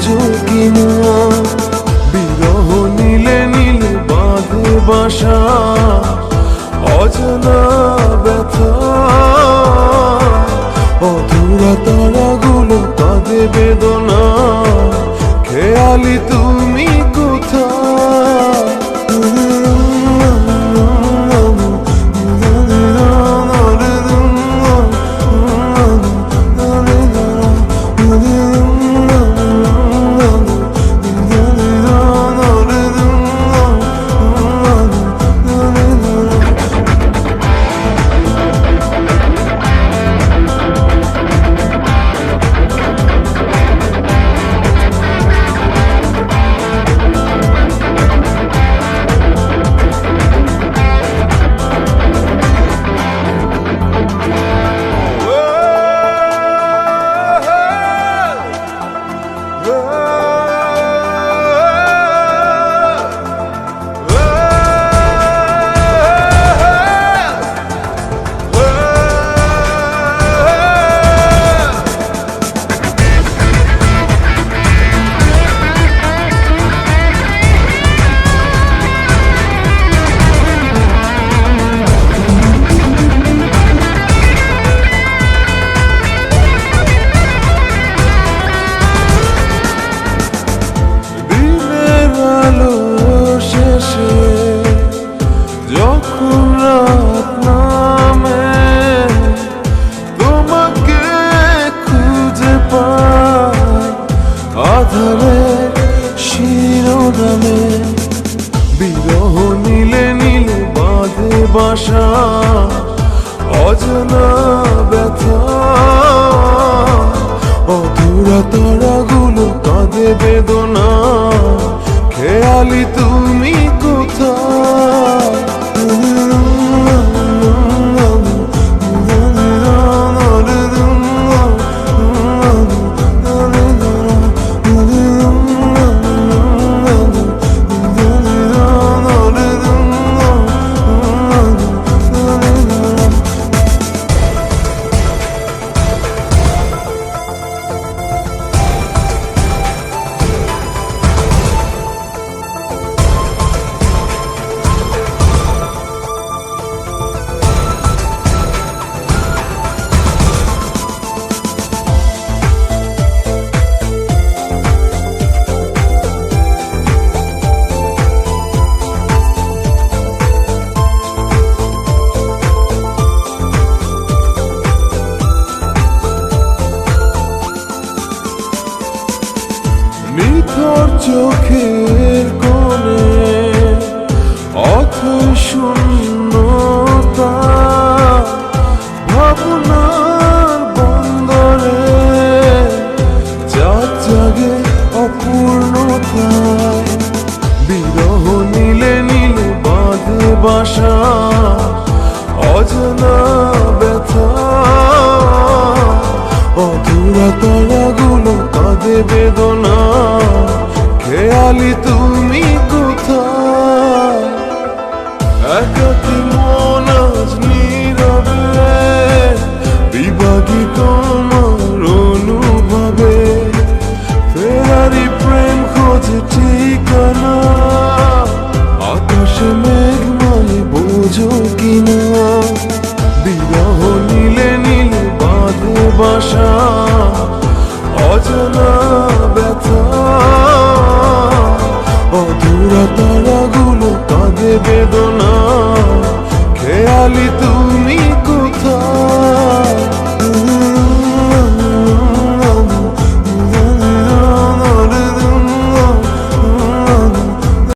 বোঝো কিনা অজানা ব্যথা। অধুরা তারাগুলো কাঁদে বেদনা। খেয়ালি তুমি কোথায়? চোখের কোণে অথ শূন্যতা ভাবনার বন্দরে চাঁদ জাগে অপূর্ণতায় বিরহ নীলে নীলে, বাঁধে বাসা, অজানা ব্যথা। অধুরা তারাগুলো কাঁদে বেদনা। খেয়ালি তুমি কোথায়? একাকি মন আজ নীরবে বিভাগী তোমার অনুভবে। ফেরারি প্রেম খোঁজে ঠিকানা, আকাশে মেঘ মানে বোঝো কিনা। বিরহ নীলে নীলে, বাঁধে বাসা বেদনা খেয়ালি